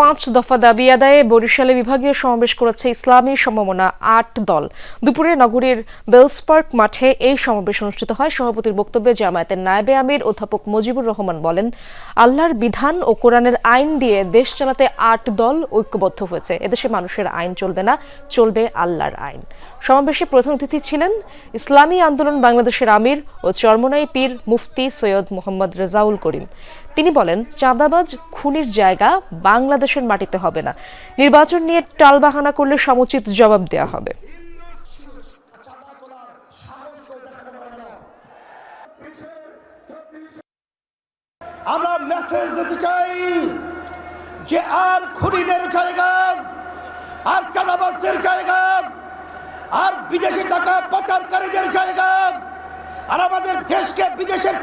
পাঁচ দফা দাবি আদায়ে বরিশালে বিভাগীয় সমাবেশ করেছে ইসলামী সমমনা আট দল। দুপুরে নগরীর বেলস পার্ক মাঠে এই সমাবেশ অনুষ্ঠিত হয়। সভাপতির বক্তব্যে জামায়াতের নায়েবে আমির অধ্যাপক মুজিবুর রহমান বলেন, আল্লাহর বিধান ও কোরআনের আইন দিয়ে দেশ চালাতে আট দল ঐক্যবদ্ধ হয়েছে। এদেশে মানুষের আইন চলবে না, চলবে আল্লাহর আইন। সমাবেশে প্রধান অতিথি ছিলেন ইসলামী আন্দোলন বাংলাদেশের আমির ও চরমনাই পীর মুফতি সৈয়দ মোহাম্মদ রেজাউল করিম। তিনি বলেন, চাঁদাবাজ, খুনির জায়গা বাংলাদেশের মাটিতে হবে না। নির্বাচন নিয়ে টালবাহানা করলে সমুচিত জবাব দেওয়া হবে। আমরা মেসেজ দিতে চাই যে আর খুনিদের জায়গা, আর চাঁদাবাজদের জায়গা, আর বিদেশি টাকা পাচারকারীদের জায়গা, আর আমাদের দেশকে বিদেশের